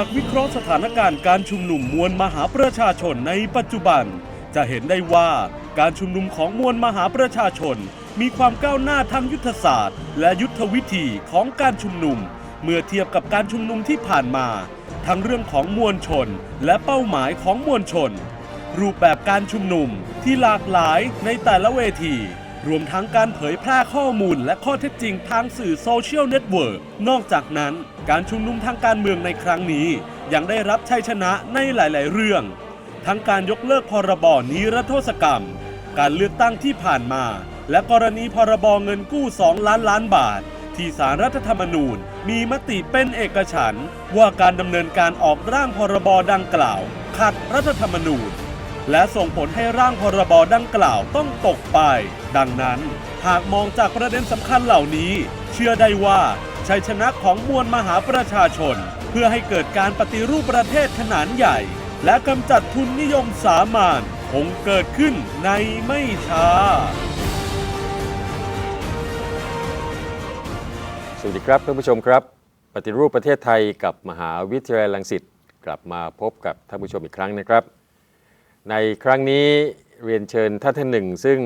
ากวิเคราะห์สถานการณ์การชุมนุมมวลมหาประชาชนในปัจจุบัน จะเห็นได้ว่าการชุมนุมของมวลมหาประชาชน มีความก้าวหน้าทางยุทธศาสตร์ และยุทธวิธีของการชุมนุม เมื่อเทียบกับการชุมนุมที่ผ่านมา ทั้งเรื่องของมวลชน และเป้าหมายของมวลชน รูปแบบการชุมนุมที่หลากหลายในแต่ละเวที รวมทั้งการเผยแพร่ข้อมูลและข้อเท็จจริงทางสื่อโซเชียลเน็ตเวิร์กนอกจากนั้น การชุมนุมทางการเมืองในครั้งนี้ ยังได้รับชัยชนะในหลาย ๆ เรื่อง ทั้งการยกเลิกพรบนิรโทษกรรม การเลือกตั้งที่ผ่านมา และกรณีพรบเงินกู้ 2 ล้านล้านบาท ที่สารรัฐธรรมนูญมีมติเป็นเอกฉันท์ว่าการดำเนินการออกร่างพรบดังกล่าว ขัดรัฐธรรมนูญ และส่งผลให้ร่างพรบดังกล่าวต้องตกไป ดังนั้น หากมองจากประเด็นสำคัญเหล่านี้ เชื่อได้ว่าชัยชนะของมวลมหาประชาชน เพื่อให้เกิดการปฏิรูปประเทศขนาดใหญ่ และกำจัดทุนนิยมสามานคงเกิดขึ้นในไม่ช้า สวัสดีครับท่านผู้ชมครับ ปฏิรูปประเทศไทยกับมหาวิทยาลัยรังสิตกลับมาพบกับท่านผู้ชมอีกครั้งนะครับ ในครั้งนี้เรียนเชิญท่านท่านหนึ่ง ซึ่ง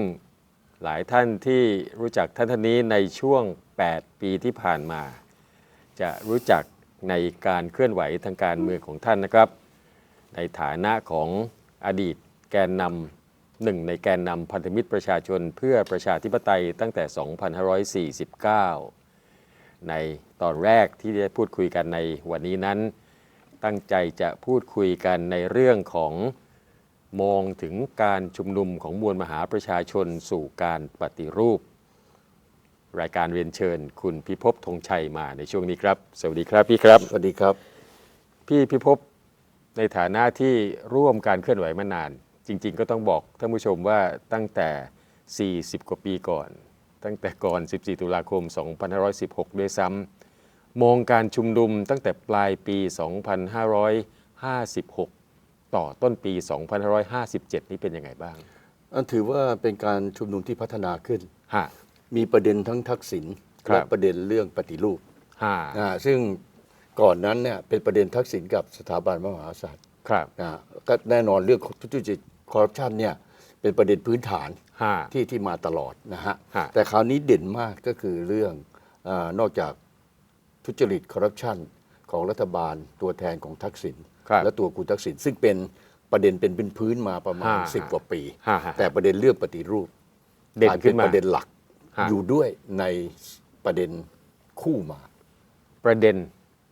หลายท่านที่รู้จักท่านท่านนี้ในช่วง 8 ปีที่ผ่านมา จะรู้จักในการเคลื่อนไหวทางการเมืองของท่านนะครับ ในฐานะของอดีตแกนนำหนึ่งในแกนนำพันธมิตรประชาชนเพื่อประชาธิปไตยตั้งแต่ 2549 ในตอนแรกที่ได้พูดคุยกันในวันนี้นั้น ตั้งใจจะพูดคุยกันในเรื่องของ มองถึงการชุมนุมของมวลมหาประชาชนสู่การปฏิรูป รายการเรียนเชิญ คุณพิภพธงชัยมาในช่วงนี้ครับ สวัสดีครับพี่ครับ สวัสดีครับ พี่พิภพในฐานะที่ร่วมการเคลื่อนไหวมานาน จริง ๆ ก็ต้องบอกท่านผู้ชมว่าตั้งแต่ 40 กว่าปีก่อน ตั้งแต่ก่อน 14 ตุลาคม 2516 ด้วยซ้ำมองการชุมนุมตั้งแต่ปลายปี 2556 ต่อต้นปี 2557 นี้เป็นยังไงบ้าง อันถือว่าเป็นการชุมนุมที่พัฒนาขึ้น ฮะ มีประเด็นทั้งทักษิณครับ และประเด็นเรื่องปฏิรูปฮะนะฮะซึ่งก่อนนั้นเนี่ยเป็นประเด็นทักษิณกับสถาบันพระมหากษัตริย์ครับนะฮะก็แน่นอนเรื่องทุจริตคอร์รัปชันเนี่ยเป็นประเด็นพื้นฐานฮะ ที่ที่มาตลอดนะฮะ ฮะ แต่คราวนี้เด่นมากก็คือเรื่องอานอกจากทุจริตคอร์รัปชันของรัฐบาลตัวแทนของทักษิณครับ และตัวคุณทักษิณซึ่งเป็นประเด็นเป็นเป็นพื้นมาประมาณฮะสิบกว่าปีฮะฮะแต่ประเด็นเรื่องปฏิรูปเด่นกลายขึ้เป็นนมาประเด็นหลักฮะอยู่ด้วยในประเด็นคู่มา ประเด็น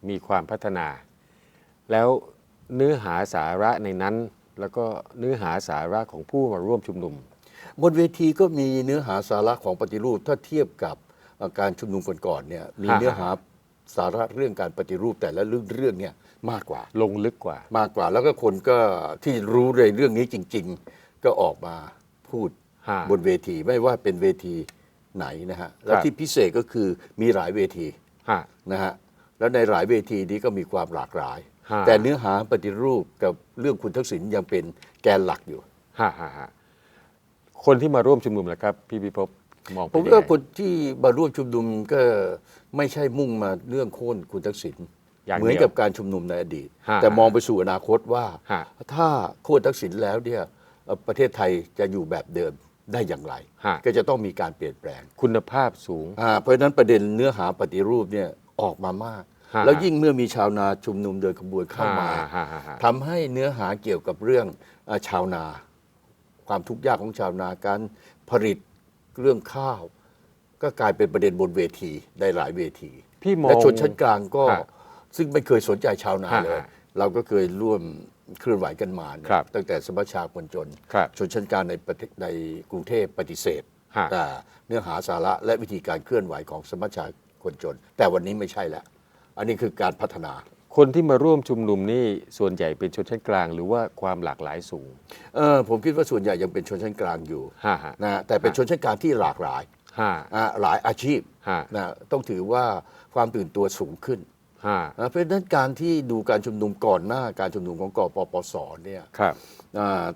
มีความพัฒนา แล้วเนื้อหาสาระในนั้น แล้วก็เนื้อหาสาระของผู้มาร่วมชุมนุม บนเวทีก็มีเนื้อหาสาระของปฏิรูปถ้าเทียบกับเอ่อการชุมนุมก่อนๆเนี่ยมีฮะเนื้อหาสาระเรื่องการปฏิรูปแต่ละเรื่องเรื่องเนี่ย มากกว่า ลงลึกกว่า มากกว่า แล้วก็คนก็ที่รู้ในเรื่องนี้จริง ๆ ก็ออกมาพูดฮะ บนเวทีไม่ว่าเป็นเวทีไหนนะฮะ แล้วครับที่พิเศษก็คือมีหลายเวทีฮะ นะฮะ แล้วในหลายเวทีนี้ก็มีความหลากหลาย ฮะ แต่เนื้อหาปฏิรูปกับเรื่องคุณทักษิณยังเป็นแกนหลักอยู่ ฮะฮะฮะคนที่มาร่วมชุมนุมแล้วครับ พี่พิภพมองผเป็นมยังว่าไงคนที่มาร่วมชุมนุมก็ไม่ใช่มุ่งมาเรื่องโค่นคุณทักษิณ อย่างเหมือนเดียวกับการชุมนุมในอดีต ฮะแต่มองไปสู่อนาคตว่า ฮะ ถ้าโค่นทักษิณแล้วเนี่ยเอ่อประเทศไทยจะอยู่แบบเดิมได้อย่างไร ฮะก็จะต้องมีการเปลี่ยนแปลงคุณภาพสูง อ่าเพราะฉะนั้นประเด็นเนื้อหาปฏิรูปเนี่ยออกมามาก ฮะ แล้วยิ่งเมื่อมีชาวนาชุมนุมเดินขบวนเข้ามาฮะฮะฮะฮะ ทำให้เนื้อหาเกี่ยวกับเรื่องเอ่อชาวนา ความทุกข์ยากของชาวนาการผลิตเรื่องข้าว ก็กลายเป็นประเด็นบนเวทีได้หลายเวที พี่มองและชนชั้นกลางก็ฮะ ซึ่งไม่เคยสนใจชาวนาฮะเลย ฮะเราก็เคยร่วมเคลื่อนไหวกันมาเนี่ยครับตั้งแต่สมัชชาคนจน ครับชนชั้นกลางในประเทศในกรุงเทพปฏิเสธฮะ แต่เนื้อหาสาระและวิธีการเคลื่อนไหวของสมัชชาคนจน แต่วันนี้ไม่ใช่แล้ว อันนี้คือการพัฒนา คนที่มาร่วมชุมนุมนี่ส่วนใหญ่เป็นชนชั้นกลางหรือว่าความหลากหลายสูงเออผมคิดว่าส่วนใหญ่ยังเป็นชนชั้นกลางอยู่ฮะฮะนะแต่เป็นชนชั้นกลางที่หลากหลายฮะอะหลายอาชีพฮะ นะต้องถือว่าความตื่นตัวสูงขึ้น ฮะนะเพราะฉะนั้นการที่ดูการชุมนุมก่อนหน้าการชุมนุมของกปปสเนี่ยครับอ่า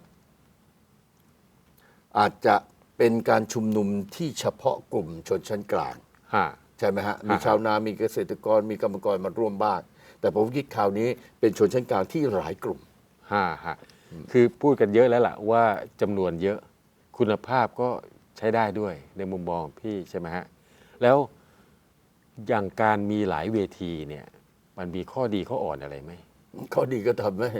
อาจจะเป็นการชุมนุมที่เฉพาะกลุ่มชนชั้นกลาง ฮะ ใช่ไหมฮะ มีฮะชาวนา มีเกษตรกร มีกรรมกรมาร่วมบ้าง แต่ผมคิดคราวนี้เป็นชนชั้นกลางที่หลายกลุ่มฮะฮะคือพูดกันเยอะแล้วล่ะว่าจำนวนเยอะคุณภาพก็ใช้ได้ด้วยในมุมมองของพี่ใช่ไหมฮะ แล้ว อย่างการมีหลายเวทีเนี่ยมันมีข้อดีข้ออ่อนอะไรไหมข้อดีก็ทำให้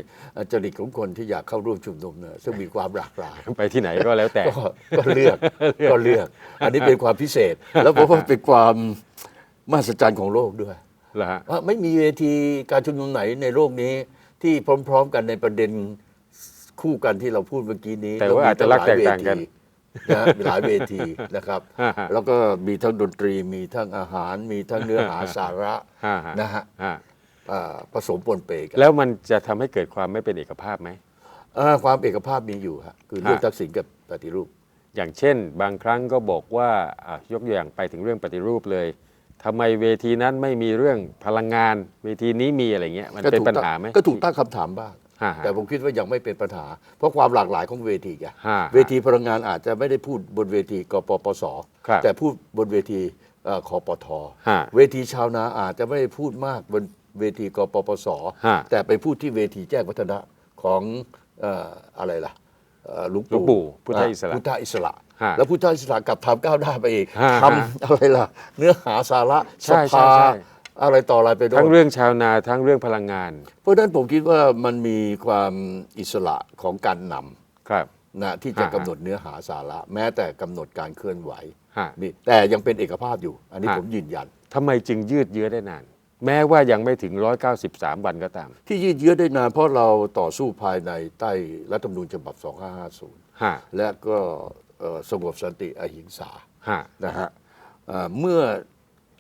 จริตของคนที่อยากเข้าร่วมชุมนุมเนี่ยซึ่งมีความหลากหลายไปที่ไหนก็แล้วแต่ก็ก็เลือกก็เลือก อันนี้เป็นความพิเศษ แล้วผมว่าเป็นความมหัศจรรย์ของโลกด้วยเหรอฮะว่าไม่มีเวทีการชุมนุมไหนในโลกนี้ที่พร้อม ๆ กันในประเด็นคู่กันที่เราพูดเมื่อกี้นี้แต่ว่าอาจจะรักแตกต่างกัน นะมีหลายเวทีนะครับฮะฮะแล้วก็มีทั้งดนตรีมีทั้งอาหาร มีทั้งเนื้อหาสาระฮะฮะนะฮะฮะอ่าผสมปนเปกันแล้วมันจะทำให้เกิดความไม่เป็นเอกภาพไหมอ่าความเอกภาพมีอยู่ฮะคือเรื่องฮะทักษิณกับปฏิรูป อย่างเช่น บางครั้งก็บอกว่าอะยกตัวอย่างไปถึงเรื่องปฏิรูปเลยทำไมเวทีนั้นไม่มีเรื่องพลังงาน เวทีนี้มีอะไรเงี้ยมันเป็นถูกปัญตั้งหาไหมก็ถูกตั้งคำถามบ้างฮะฮะ แต่ผมคิดว่ายังไม่เป็นปัญหา เพราะความหลากหลายของเวทีไงฮะเวทีพลังงานอาจจะไม่ได้พูดบนเวทีกปปสครับแต่พูดบนเวทีเอ่อคอปทฮะเวทีชาวนาอาจจะไม่ได้พูดมากบนเวทีกปปสฮะแต่ไปพูดที่เวทีแจ้งวัฒนะของเอ่ออะไรล่ะเอ่อหลุงหลวงปู่พุทธอิสระพุทธอิสระฮะแล้วพุทธอิสระกลับทำก้าวหน้าไปอีกฮะทำอะไรล่ะ เนื้อหาสาระใช่สใช่ภาใช่ อะไรต่ออะไรไปด้วทั้งยเรื่องชาวนาทั้งเรื่องพลังงาน เพราะฉะนั้นผมคิดว่ามันมีความอิสระของการนครับำนะที่จะฮะกำหนดเนื้อหาสาระ แม้แต่กำหนดการเคลื่อนไหวฮะนี่แต่ยังเป็นเอกภาพอยู่ อันนี้ฮะผมยืนยันทำไมจึงยืดเยื้อได้นาน แม้ว่ายังไม่ถึง 193 วันก็ตาม ที่ยืดเยื้อได้นานเพราะเราต่อสู้ภายในใต้รัฐธรรมนูญฉบับ 2550ฮะและก็เอ่อสงบสันติอหิงสาฮะนะฮะเอ่อเมื่อ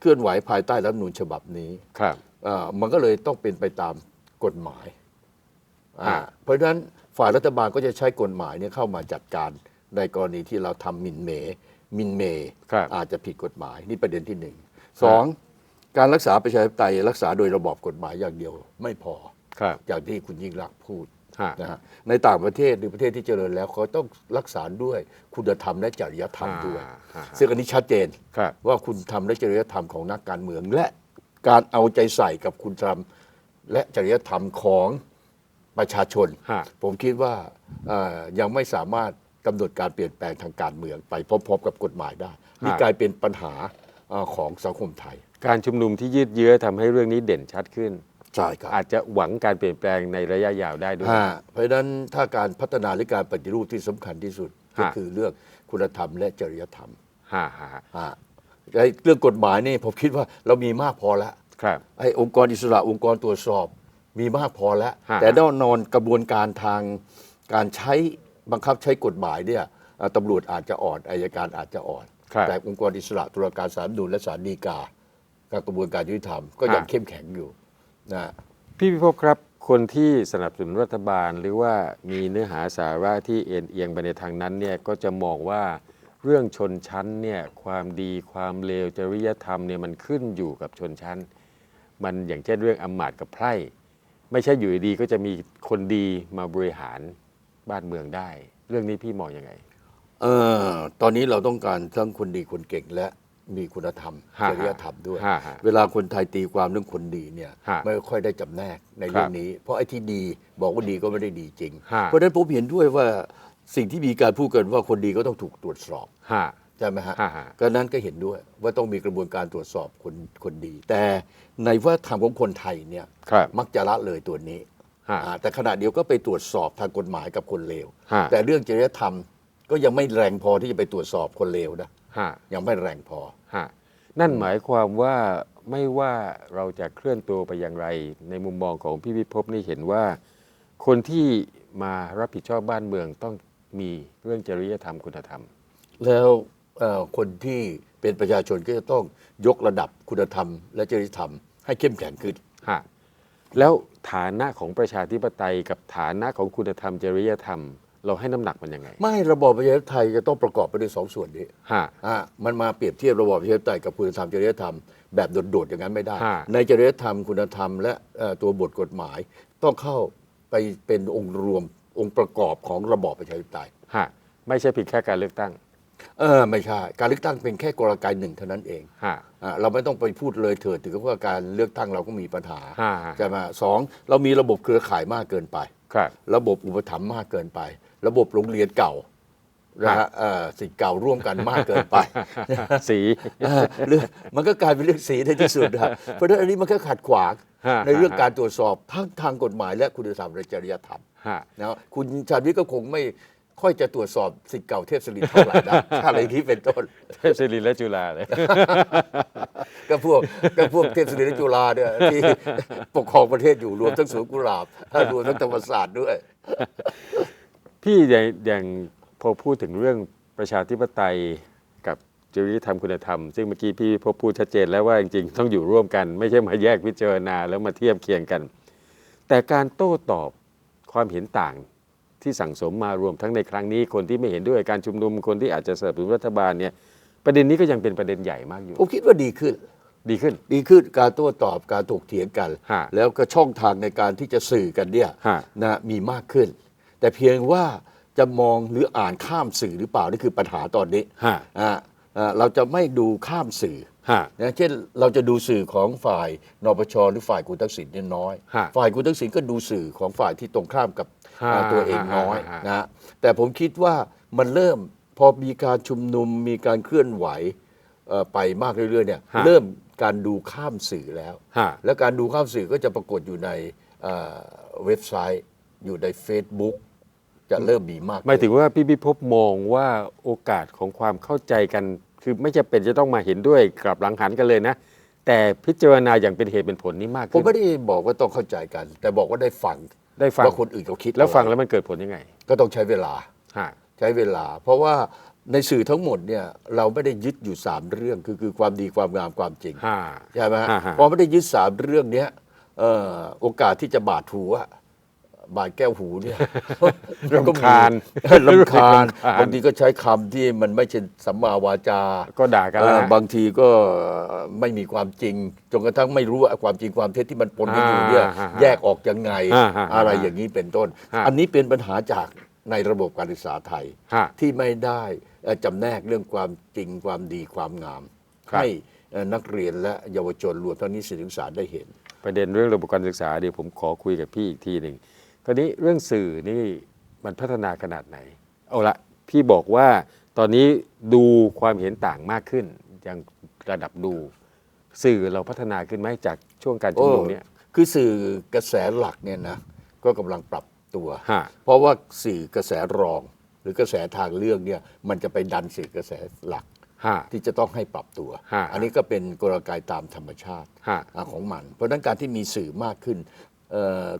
เคลื่อนไหวภายใต้รัฐธรรมนูญฉบับนี้ครับ เอ่อมันก็เลยต้องเป็นไปตามกฎหมายอ่าฮะเพราะฉะนั้นฝ่ายรัฐบาลก็จะใช้กฎหมายเนี่ยเข้ามาจัดการในกรณีที่เราทำหมินเหมหมินเมครับ อาจจะผิดกฎหมายนี่ประเด็นที่หนึ่งสองการรักษาประชาธิปไตยรักษาโดยระบอบกฎหมายอย่างเดียวไม่พอ ครับ อย่างที่คุณยิ่งรักษณ์พูดฮะ นะฮะในต่างประเทศหรือประเทศที่เจริญแล้วเขาต้องรักษาด้วยคุณธรรมและจริยธรรมด้วยอ่าฮะซึ่งอันนี้ชัดเจนครับว่าคุณธรรมและจริยธรรมของนักการเมือง และการเอาใจใส่กับคุณธรรมและจริยธรรมของประชาชนฮะผมคิดว่าเอ่อยังไม่สามารถกำหนดการเปลี่ยนแปลงทางการเมืองไปพร้อมๆกับกฎหมายได้นี่กลายเป็นปัญหาเอ่อของสังคมไทย การชุมนุมที่ยืดเยื้อทำให้เรื่องนี้เด่นชัดขึ้น ใช่ครับอาจจะหวังการเปลี่ยนแปลงในระยะยาวได้ด้วย ฮะเพราะฉะนั้นถ้าการพัฒนาหรือการปฏิรูปที่สำคัญที่สุด ก็ฮะ คือเรื่องคุณธรรมและจริยธรรมฮะฮะฮะฮะไอ้เรื่องกฎหมายนี่ผมคิดว่าเรามีมากพอแล้ว ครับ ไอ้องค์กรอิสระองค์กรตรวจสอบมีมากพอแล้ว ฮะ แต่แน่นอนกระบวนการทางการใช้บังคับใช้กฎหมายเนี่ยเอ่อตำรวจอาจจะอ่อนอายการอาจจะอ่อน ครับ แต่องค์กรอิสระตุลาการศาลนูนและศาลฎีกาการกระบวนการยุติธรรมก็ยังฮะ เข้มแข็งอยู่ นะพี่พิภพครับ คนที่สนับสนุนรัฐบาลหรือว่ามีเนื้อหาสาระที่เอ็นเอียงไปในทางนั้นเนี่ยก็จะมองว่าเรื่องชนชั้นเนี่ยความดีความเลวจริยธรรมเนี่ยมันขึ้นอยู่กับชนชั้น มันอย่างเช่นเรื่องอำมาตย์กับไพร่ไม่ใช่อยู่ดีๆก็จะมีคนดีมาบริหารบ้านเมืองได้ เรื่องนี้พี่มองยังไง เออตอนนี้เราต้องการทั้งคนดีคนเก่งและ มีคุณธรรมฮะจริยธรรมด้วยฮะฮะเวลาคนไทยตีความเรื่องคนดีเนี่ยฮะไม่ค่อยได้จำแนกในเรื่องนี้ เพราะไอ้ที่ดีบอกว่าดีก็ไม่ได้ดีจริงฮะเพราะฉะนั้นผมเห็นด้วยว่าสิ่งที่มีการพูดกันว่าคนดีก็ต้องถูกตรวจสอบฮะใช่ไหมฮะฮะฮะก็นั้นก็เห็นด้วยว่าต้องมีกระบวนการตรวจสอบคนคนดี แต่ในวัฒนธรรมของคนไทยเนี่ยครับมักจะละเลยตัวนี้ฮะอ่าแต่ขณะเดียวก็ไปตรวจสอบทางกฎหมายกับคนเลวฮะแต่เรื่องจริยธรรมก็ยังไม่แรงพอที่จะไปตรวจสอบคนเลวนะฮะ ยังไม่แรงพอฮะนั่นหมายความว่าไม่ว่าเราจะเคลื่อนตัวไปอย่างไร ในมุมมองของพี่วิภพนี่เห็นว่า คนที่มารับผิดชอบบ้านเมืองต้องมีเรื่องจริยธรรมคุณธรรม แล้วเอ่อคนที่เป็นประชาชนก็จะต้องยกระดับคุณธรรม และจริยธรรมให้เข้มแข็งขึ้นฮะแล้วฐานะของประชาธิปไตยกับฐานะของคุณธรรมจริยธรรม เราให้น้ำหนักมันยังไงไม่ระบอบประชาธิปไตยจะต้องประกอบไปด้วยสองส่วนนี้ฮะ อะมันมาเปรียบเทียบระบอบประชาธิปไตยกับคุณธรรมจริยธรรมแบบโดดๆอย่างนั้นไม่ได้ ฮะ ในจริยธรรมคุณธรรมและเอ่อตัวบทกฎหมาย ต้องเข้าไปเป็นองค์รวมองค์ประกอบของระบอบประชาธิปไตย ฮะไม่ใช่เพียงแค่การเลือกตั้งเออไม่ใช่การเลือกตั้งเป็นแค่กลไกหนึ่งเท่านั้นเองฮะอ่าเราไม่ต้องไปพูดเลยเถิดถึงกับว่าการเลือกตั้งเราก็มีปัญหาฮะใช่ไหมสองเรามีระบบเครือข่ายมากเกินไป ครับ ระบบอุปถัมภ์มากเกินไป ระบบโรงเรียนเก่านะครัฮะบเอ่อสิทธิ์เก่าร่วมกันมากเกินไป สีเออเรื่องมันก็กลายเป็นเรื่องสีในที่สุดนะเพราะฉะนั้นอันนี้มันก็ขัดขวางฮะในเรื่องการตรวจสอบทั้งทางกฎหมายและคุณธรรมและจริยธรรมฮะ นะคุณชาญวิทย์ก็คงไม่ค่อยจะตรวจสอบสิทธิ์เก่าเทพสลินเท่าไหร่นะ อะไรอย่างนี้เป็นต้น เทพศิรินและจุฬาเลย ก็พวกก็พวกเทพศิริและจุฬาเนี่ยที่ปกครองประเทศอยู่รวมทั้งสวนกุหลาบรวมทั้งธรรมศาสตร์ด้วย พี่อย่างอย่างพอพูดถึงเรื่องประชาธิปไตยกับจริยธรรมคุณธรรม ซึ่งเมื่อกี้พี่พบพูดชัดเจนแล้วว่าจริงๆต้องอยู่ร่วมกัน ไม่ใช่มาแยกพิจารณาแล้วมาเทียบเคียงกัน แต่การโต้ตอบความเห็นต่างที่สั่งสมมารวมทั้งในครั้งนี้คนที่ไม่เห็นด้วยการชุมนุมคนที่อาจจะสนับสนุนรัฐบาลเนี่ยประเด็นนี้ก็ยังเป็นประเด็นใหญ่มากอยู่ผมคิดว่าดีขึ้น ดีขึ้น ดีขึ้นการโต้ตอบการถกเถียงกัน ฮะแล้วก็ช่องทางในการที่จะสื่อกันเนี่ยฮะ นะมีมากขึ้น แต่เพียงว่าจะมองหรืออ่านข้ามสื่อหรือเปล่านี่คือปัญหาตอนนี้ฮะอ่าอ่าเราจะไม่ดูข้ามสื่อฮะ นะเช่นเราจะดูสื่อของฝ่ายนปชหรือฝ่ายคุณทักษิณเนี่ยน้อย ฮะฝ่ายคุณทักษิณก็ดูสื่อของฝ่ายที่ตรงข้ามกับฮะอ่าตัวเองน้อยฮะนะแต่ผมคิดว่ามันเริ่มพอมีการชุมนุมมีการเคลื่อนไหวเอ่อไปมากเรื่อยๆเนี่ยฮะ เริ่มการดูข้ามสื่อแล้ว ฮะ แล้วการดูข้ามสื่อก็จะปรากฏอยู่ในเอ่อเว็บไซต์ อยู่ใน Facebook จะเริ่มมีมากหมายถึงขึ้นว่าพี่พิภพมองว่าโอกาสของความเข้าใจกัน คือไม่จะเป็นจะต้องมาเห็นด้วยกลับหลังหันกันเลยนะ แต่พิจารณาอย่างเป็นเหตุเป็นผลนี่มากผมขึ้นไม่ได้บอกว่าต้องเข้าใจกัน แต่บอกว่าได้ฟังได้ฟัง ว่าคนอื่นเขาคิดแล้วฟังอะไรแล้วมันเกิดผลยังไงก็ต้องใช้เวลา ฮะ ใช้เวลา เพราะว่าในสื่อทั้งหมดเนี่ยเราไม่ได้ยึดอยู่3เรื่องคือคือความดีความงามความจริงฮะใช่ไหมฮะฮะ พอไม่ได้ยึด3เรื่องเนี้ยเอ่อโอกาสที่จะบาดหูอะ บาดแก้วหูเนี่ยมันก็มีรำคาญลำคาญรำคาญบางทีก็ใช้คำที่มันไม่ใช่สัมมาวาจา ก็ด่ากันแล้วเอ่อนะบางทีก็ไม่มีความจริงจนกระทั่งไม่รู้ว่าความจริงความเท็จที่มันปนกันอยู่เนี่ยอ่าฮะแยกออกยังไงอ่าฮะอะไรอย่างนี้เป็นต้นฮะอันนี้เป็นปัญหาจากในระบบการศึกษาไทยฮะที่ไม่ได้เอ่อจำแนกเรื่องความจริงความดีความงามครับให้เอ่อนักเรียนและเยาวชนรวมทั้งนิสิตนักศึกษาได้เห็น ประเด็นเรื่องระบบการศึกษาเดี๋ยวผมขอคุยกับพี่อีกทีหนึ่ง คราวนี้เรื่องสื่อนี่มันพัฒนาขนาดไหน เอาละพี่บอกว่าตอนนี้ดูความเห็นต่างมากขึ้น อย่างระดับดู สื่อเราพัฒนาขึ้นไหมจากช่วงการชุมนุมเนี่ยคือสื่อกระแสหลักเนี่ยนะก็กำลังปรับตัวฮะเพราะว่าสื่อกระแสรอง หรือกระแสทางเลือกเนี่ยมันจะไปดันสื่อกระแสหลักฮะที่จะต้องให้ปรับตัวฮะอันนี้ก็เป็นกลไกตามธรรมชาติฮะอ่าของมัน เพราะฉะนั้นการที่มีสื่อมากขึ้นเอ่อ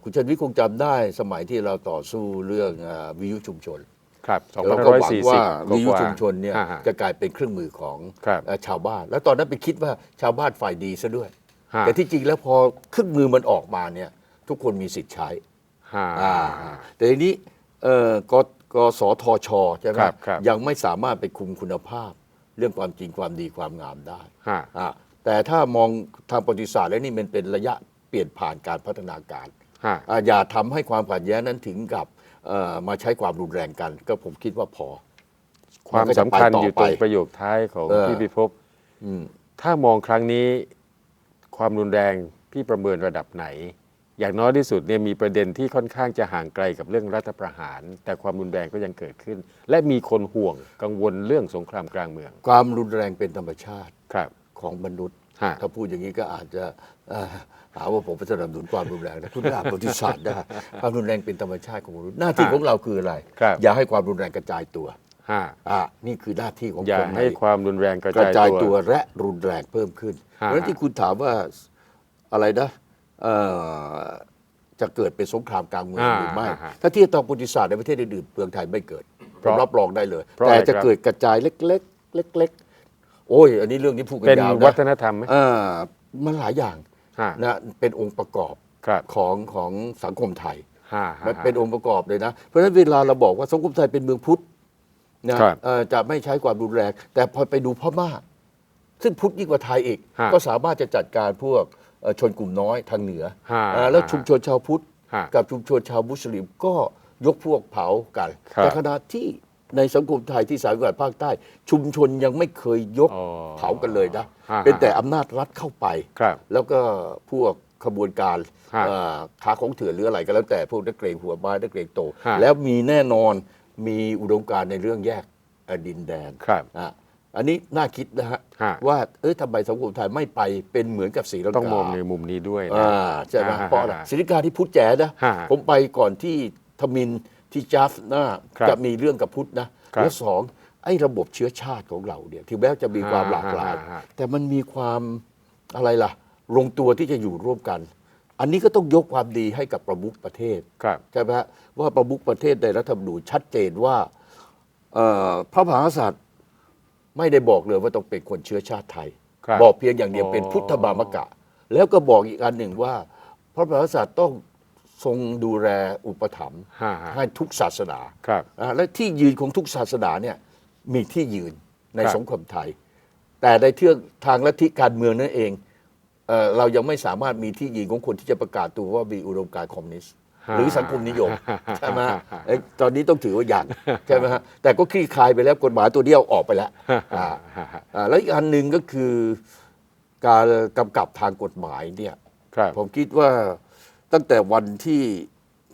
คุณชนวิทย์คงจำได้สมัยที่เราต่อสู้เรื่องอ่าวิทยุชุมชนครับเราก็หวังว่า2540วิทยุกว่าชุมชนเนี่ยฮะฮะจะกลายเป็นเครื่องมือของครับเอ่อชาวบ้าน แล้วตอนนั้นไปคิดว่าชาวบ้านฝ่ายดีซะด้วยฮะแต่ที่จริงแล้วพอเครื่องมือมันออกมาเนี่ยทุกคนมีสิทธิ์ใช้ฮะอ่าแต่ทีนี้เอ่อกกสทชใช่ไหมครับครับยังไม่สามารถไปคุมคุณภาพ เรื่องความจริงความดีความงามได้ฮะอ่าแต่ถ้ามองทางประวัติศาสตร์แล้วนี่มันเป็นระยะ เปลี่ยนผ่านการพัฒนาการฮะอ่าอย่าทำให้ความขัดแย้งนั้นถึงกับเอ่อมาใช้ความรุนแรงกัน ก็ผมคิดว่าพอ ความก็จะสำคัญไปต่ออยู่ตรงไปประโยคท้ายของเออพี่พิภพอืมถ้ามองครั้งนี้ความรุนแรงพี่ประเมินระดับไหน อย่างน้อยที่สุดเนี่ยมีประเด็นที่ค่อนข้างจะห่างไกลกับเรื่องรัฐประหาร แต่ความรุนแรงก็ยังเกิดขึ้น และมีคนห่วงกังวลเรื่องสงครามกลางเมือง ความรุนแรงเป็นธรรมชาติครับของมนุษย์ ฮะ ถ้าพูดอย่างนี้ก็อาจจะเอ่อหาว่าผมไปสนับสนุนความรุนแรงนะคุณอ่านประวัติศาสตร์ได้ความรุนแรงเป็นธรรมชาติของมนุษย์หน้าที่ของเราคืออะไร ครับ อย่าให้ความรุนแรงกระจายตัวฮะอ่านี่คือหน้าที่ของอย่าคนให้ความรุนแรงกระกระจายจายตัตัว วและรุนแรงเพิ่มขึ้นเพฮะ ราะฉะนั้นที่คุณถามว่าอะไรนะเอ่อจะเกิดเป็นสงครามกลางเมืองหรือไม่ อ่าฮะถ้าเทียบตามประวัติศาสตร์ในประเทศอื่นๆเมืองไทยไม่เกิดเพผมราะรับรองได้เลย เพราะแต่อะไรจะครับ เกิดกระจายเล็กๆ เล็กๆ โอ้ย อันนี้เรื่องนี้พูดกันเป็นยาววันะฒนธรรมไหม อ่ามันหลายอย่างฮะ นะเป็นองค์ประกอบครับของของสังคมไทยฮะมันเป็นองค์ประกอบเลยนะ เพราะฉะนั้นเวลาเราบอกว่าสังคมไทยเป็นเมืองพุทธนะครับ เอ่อจะไม่ใช้ความรุนแรง แต่พอไปดูพม่า ซึ่งพุทธยิ่งกว่าไทยอีก ฮะก็สามารถจะจัดการพวกเอ่อชนกลุ่มน้อยทางเหนือฮะเอ่อแล้วชุมชนชาวพุทธฮะกับชุมชนชาวมุสลิมก็ยกพวกเผากัน ครับ แต่ขณะที่ ในสังคมไทยที่สามจังหวัดภาคใต้ ชุมชนยังไม่เคยยกอ๋อเผากันเลยนะฮะเป็นแต่อำนาจรัฐเข้าไป ครับแล้วก็พวกขบวนการฮะเอ่อค้าของเถื่อนหรืออะไรก็แล้วแต่พวกนักเกรงหัวไม้นักเกรงโต ฮะแล้วมีแน่นอนมีอุดมการณ์ในเรื่องแยกเอ่อดินแดนครับอะอันนี้น่าคิดนะฮะฮะ ว่าเอ้ยทำไมสังคมไทยไม่ไปเป็นเหมือนกับศรีลังกา ต้องมองในมุมนี้ด้วยนะ อ่าใช่ไหมอ่าเพราะอะไรฮะศรีลังกาที่พุทธแจ๋นะฮะผมไปก่อนที่ทมิน ที่จาฟนาครับจะมีเรื่องกับพุทธนะ ครับ และสองไอ้ระบบเชื้อชาติของเราเนี่ยถึงแม้จะมีความฮะหลากหลายฮะฮะ แต่มันมีความอะไรล่ะ ลงตัวที่จะอยู่ร่วมกัน อันนี้ก็ต้องยกความดีให้กับประมุขประเทศ ครับ ใช่ไหมฮะว่าประมุขประเทศในรัฐธรรมนูญชัดเจนว่าเอ่อพระมหากษัตริย์ไม่ได้บอกเลยว่าต้องเป็นคนเชื้อชาติไทยครับบอกเพียงอย่างเดียวอ๋อเป็นพุทธบามกะ แล้วก็บอกอีกอันหนึ่งว่า พระมหากษัตริย์ต้อง ทรงดูแลอุปถัมภ์ฮะฮะให้ทุกศาสนาครับอ่าและที่ยืนของทุกศาสนาเนี่ยมีที่ยืนในครับ สังคมไทย แต่ในเทือกทางลัทธิการเมืองนั่นเองเอ่อเรายังไม่สามารถมีที่ยืนของคนที่จะประกาศตัวว่ามีอุดมการณ์คอมมิวนิสต์ฮะหรือสังคมนิยมใช่ไหมฮะเอ้ยตอนนี้ต้องถือว่ายังใช่ไหมฮะแต่ก็คลี่คลายไปแล้วกฎหมายตัวเดียวออกไปแล้วอ่าอ่าแล้วอีกอันหนึ่งก็คือการกำกับทางกฎหมายเนี่ยครับ ผมคิดว่า ตั้งแต่วันที่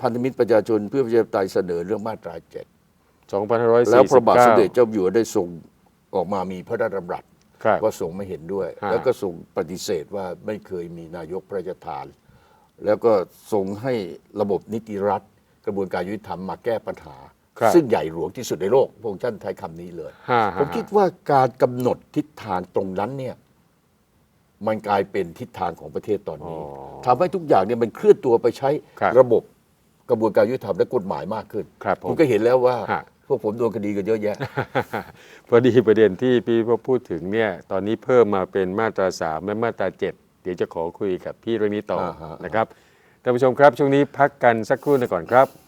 พันธมิตรประชาชนเพื่อประชาธิปไตยเสนอเรื่องมาตราเจ็ด2549 แล้วพระบาทสมเด็จเจ้าอยู่หัวได้ส่งออกมามีพระราชดำรัสครับก็ส่งไม่เห็นด้วย ฮะ แล้วก็ส่งปฏิเสธว่าไม่เคยมีนายกพระราชทาน แล้วก็ส่งให้ระบบนิติรัฐ กระบวนการยุติธรรมมาแก้ปัญหา ครับ ซึ่งใหญ่หลวงที่สุดในโลกพระองค์ท่านใช้คำนี้เลยฮะผมคิดว่าการกำหนดทิศทางตรงนั้นเนี่ย มันกลายเป็นทิศทางของประเทศตอนนี้อ๋อทำให้ทุกอย่างเนี่ยมันเคลื่อนตัวไปใช้ครับระบบกระบวนการยุติธรรมและกฎหมายมากขึ้นครับผมณก็เห็นแล้วว่า ฮะ พวกผมโดนคดีกันเยอะแยะ พอดีประเด็นที่พี่พพูดถึงเนี่ยตอนนี้เพิ่มมาเป็นมาตราสามและมาตราเจ็ดเดี๋ยวจะขอคุยกับพี่เรื่องนี้ต่ออ่าฮะ นะครับท่านผู้ชมครับ ช่วงนี้พักกันสักครู่หนึงก่อนครับ